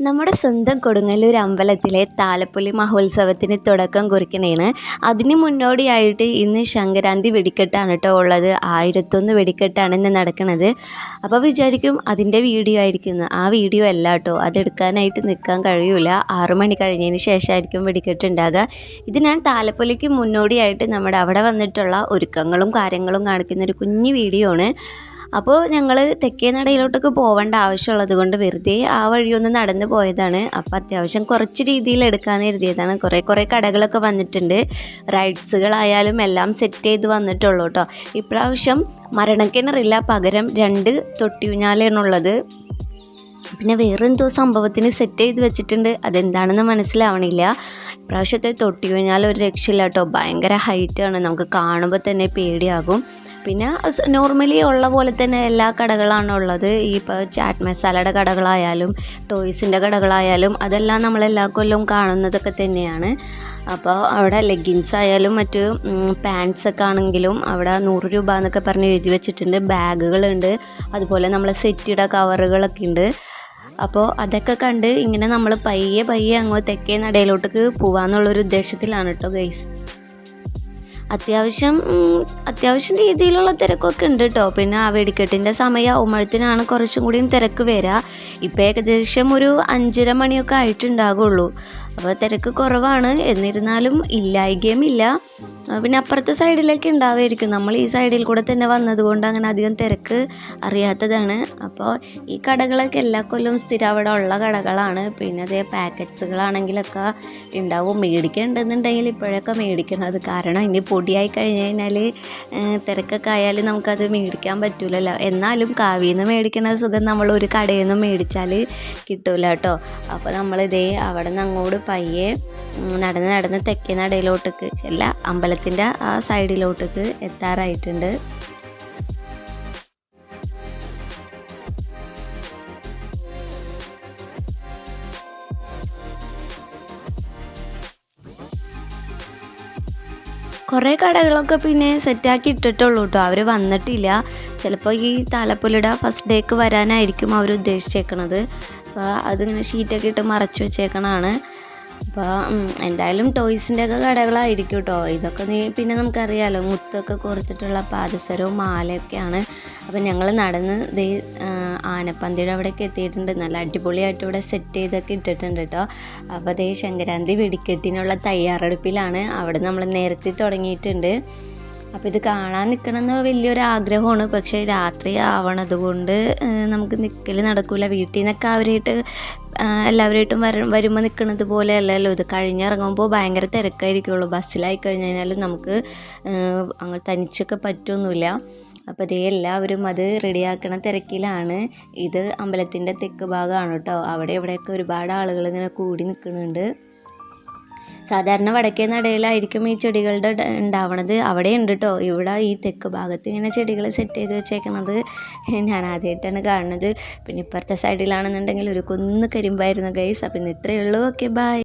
നമ്മുടെ സ്വന്തം കൊടുങ്ങല്ലൂർ അമ്പലത്തിലെ താലപ്പൊലി മഹോത്സവത്തിന് തുടക്കം കുറിക്കണേണ്. അതിന് മുന്നോടിയായിട്ട് ഇന്ന് ശങ്കരാന്തി വെടിക്കെട്ടാണ് കേട്ടോ ഉള്ളത്. ആയിരത്തൊന്ന് വെടിക്കെട്ടാണ് ഇന്ന് നടക്കുന്നത് അപ്പോൾ വിചാരിക്കും അതിന്റെ വീഡിയോ ആയിരിക്കും. ആ വീഡിയോ അല്ല കേട്ടോ. അതെടുക്കാനായിട്ട് നിൽക്കാൻ കഴിയില്ല ആറു മണി കഴിഞ്ഞതിന് ശേഷമായിരിക്കും വെടിക്കെട്ട് ഉണ്ടാകുക. ഇത് ഞാൻ താലപ്പൊലിക്ക് മുന്നോടിയായിട്ട് നമ്മുടെ അവിടെ വന്നിട്ടുള്ള ഒരുക്കങ്ങളും കാര്യങ്ങളും കാണിക്കുന്ന ഒരു കുഞ്ഞു വീഡിയോ ആണ്. അപ്പോൾ ഞങ്ങൾ തെക്കേ നടയിലോട്ടൊക്കെ പോകേണ്ട ആവശ്യമുള്ളത് കൊണ്ട് വെറുതെ ആ വഴിയൊന്ന് നടന്നു പോയതാണ്. അപ്പോൾ അത്യാവശ്യം കുറച്ച് രീതിയിൽ എടുക്കാമെന്ന് കരുതിയതാണ്. കുറേ കുറേ കടകളൊക്കെ വന്നിട്ടുണ്ട്. റൈഡ്സുകളായാലും എല്ലാം സെറ്റ് ചെയ്ത് വന്നിട്ടുള്ളൂ കേട്ടോ ഇപ്രാവശ്യം മരണക്കിണറില്ല. പകരം രണ്ട് തൊട്ടിയൂഞ്ഞാലാണുള്ളത് പിന്നെ വേറെന്തോ സംഭവത്തിന് സെറ്റ് ചെയ്ത് വെച്ചിട്ടുണ്ട്. അതെന്താണെന്ന് മനസ്സിലാവണില്ല. ഇപ്രാവശ്യത്തെ തൊട്ടി കഴിഞ്ഞാൽ ഒരു രക്ഷയില്ല കേട്ടോ ഭയങ്കര ഹൈറ്റാണ് നമുക്ക് കാണുമ്പോൾ തന്നെ പേടിയാകും. പിന്നെ നോർമലി ഉള്ള പോലെ തന്നെ എല്ലാ കടകളാണ് ഉള്ളത് ഈ ഇപ്പോൾ ചാറ്റ് മസാലയുടെ കടകളായാലും ടോയ്സിന്റെ കടകളായാലും അതെല്ലാം നമ്മളെല്ലാ കൊല്ലവും കാണുന്നതൊക്കെ തന്നെയാണ്. അപ്പോൾ അവിടെ ലെഗിൻസ് ആയാലും മറ്റ് പാൻസ് ഒക്കെ ആണെങ്കിലും അവിടെ നൂറ് രൂപ എന്നൊക്കെ പറഞ്ഞ് എഴുതി വെച്ചിട്ടുണ്ട്. ബാഗുകളുണ്ട്. അതുപോലെ നമ്മളെ സെറ്റിയുടെ കവറുകളൊക്കെ ഉണ്ട്. അപ്പോൾ അതൊക്കെ കണ്ട് ഇങ്ങനെ നമ്മൾ പയ്യെ പയ്യെ അങ്ങോട്ട് തെക്കേ നടയിലോട്ടേക്ക് പോകാമെന്നുള്ളൊരു ഉദ്ദേശത്തിലാണ് കേട്ടോ ഗൈസ് അത്യാവശ്യം അത്യാവശ്യം രീതിയിലുള്ള തിരക്കൊക്കെ ഉണ്ട് കേട്ടോ പിന്നെ ആ വെടിക്കെട്ടിന്റെ സമയമാകുമ്പോഴത്തേനാണ് കുറച്ചും കൂടിയും തിരക്ക് വരിക ഇപ്പോൾ ഏകദേശം ഒരു അഞ്ചര മണിയൊക്കെ ആയിട്ടുണ്ടാകുള്ളൂ. അപ്പോൾ തിരക്ക് കുറവാണ്. എന്നിരുന്നാലും ഇല്ലായികയുമില്ല. പിന്നെ അപ്പുറത്തെ സൈഡിലേക്ക് ഉണ്ടാവുമായിരിക്കും. നമ്മൾ ഈ സൈഡിൽ കൂടെ തന്നെ വന്നതുകൊണ്ട് അങ്ങനെ അധികം തിരക്ക് അറിയാത്തതാണ്. അപ്പോൾ ഈ കടകളൊക്കെ എല്ലാ കൊല്ലവും സ്ഥിരം അവിടെ ഉള്ള കടകളാണ്. പിന്നെ അതേ പാക്കറ്റ്സുകളാണെങ്കിലൊക്കെ ഉണ്ടാവും. മേടിക്കേണ്ടതെന്നുണ്ടെങ്കിൽ ഇപ്പോഴൊക്കെ മേടിക്കണം. കാരണം ഇനി പൊടിയായി കഴിഞ്ഞ് കഴിഞ്ഞാൽ തിരക്കൊക്കെ ആയാലും നമുക്കത് മേടിക്കാൻ പറ്റൂലല്ലോ. എന്നാലും കാവിയിൽ നിന്ന് മേടിക്കുന്ന സുഖം നമ്മൾ ഒരു കടയിൽ നിന്ന് മേടിച്ചാൽ കിട്ടൂല കേട്ടോ. അപ്പോൾ നമ്മളിതേ അവിടെ നിന്ന് അങ്ങോട്ട് പയ്യെ നടന്ന് നടന്ന് തെക്കേ നടയിലോട്ടേക്ക് എല്ലാ അമ്പലത്തിന്റെ ആ സൈഡിലോട്ടേക്ക് എത്താറായിട്ടുണ്ട്. കുറേ കടകളൊക്കെ പിന്നെ സെറ്റാക്കി ഇട്ടിട്ടുള്ളൂ കേട്ടോ അവർ വന്നിട്ടില്ല. ചിലപ്പോൾ ഈ താലപ്പൊലിയുടെ ഫസ്റ്റ് ഡേക്ക് വരാനായിരിക്കും അവർ ഉദ്ദേശിച്ചേക്കണത്. അപ്പോൾ അതിങ്ങനെ ഷീറ്റൊക്കെ ഇട്ട് മറച്ചു വെച്ചേക്കണതാണ്. അപ്പോൾ എന്തായാലും ടോയ്സിന്റെ ഒക്കെ കടകളായിരിക്കും കേട്ടോ ഇതൊക്കെ നീ പിന്നെ നമുക്കറിയാമല്ലോ മുത്തൊക്കെ കോർത്തിട്ടുള്ള പാദസരവും മാലയൊക്കെയാണ്. അപ്പം ഞങ്ങൾ നടന്ന് ദേ ആനപ്പന്തിയുടെ അവിടേക്ക് എത്തിയിട്ടുണ്ട്. നല്ല അടിപൊളിയായിട്ട് ഇവിടെ സെറ്റ് ചെയ്തൊക്കെ ഇട്ടിട്ടുണ്ട് കേട്ടോ അപ്പോൾ അതേ ശങ്കരാന്തി വെടിക്കെട്ടിനുള്ള തയ്യാറെടുപ്പിലാണ്. അവിടെ നമ്മൾ നേരത്തെ തുടങ്ങിയിട്ടുണ്ട്. അപ്പോൾ ഇത് കാണാൻ നിൽക്കണമെന്ന് വലിയൊരു ആഗ്രഹമാണ് പക്ഷേ രാത്രി ആവണത് കൊണ്ട് നമുക്ക് നിൽക്കൽ നടക്കില്ല വീട്ടിൽ നിന്നൊക്കെ അവരായിട്ട് എല്ലാവരായിട്ടും വര വരുമ്പോൾ നിൽക്കുന്നത് പോലെ അല്ലല്ലോ ഇത് കഴിഞ്ഞിറങ്ങുമ്പോൾ ഭയങ്കര തിരക്കായിരിക്കുള്ളൂ. ബസ്സിലായി കഴിഞ്ഞ് കഴിഞ്ഞാലും നമുക്ക് അങ്ങ് തനിച്ചൊക്കെ പറ്റൊന്നുമില്ല. അപ്പോൾ ഇതേ എല്ലാവരും അത് റെഡിയാക്കണ തിരക്കിലാണ്. ഇത് അമ്പലത്തിന്റെ തെക്ക് ഭാഗമാണ് കേട്ടോ. അവിടെ ഇവിടെയൊക്കെ ഒരുപാട് ആളുകൾ ഇങ്ങനെ കൂടി നിൽക്കുന്നുണ്ട് സാധാരണ വടക്കേ നടയിലായിരിക്കും ഈ ചെടികളുടെ ഉണ്ടാവണത്. അവിടെ ഉണ്ട് കേട്ടോ ഇവിടെ ഈ തെക്ക് ഭാഗത്ത് ഇങ്ങനെ ചെടികൾ സെറ്റ് ചെയ്ത് വെച്ചേക്കണത് ഞാൻ ആദ്യമായിട്ടാണ് കാണുന്നത്. പിന്നെ ഇപ്പുറത്തെ സൈഡിലാണെന്നുണ്ടെങ്കിൽ ഒരു കുന്ന് കരിമ്പായിരുന്നു ഗൈസ് അപ്പം ഇന്ന് ഇത്രയേ ഉള്ളൂ. Okay bye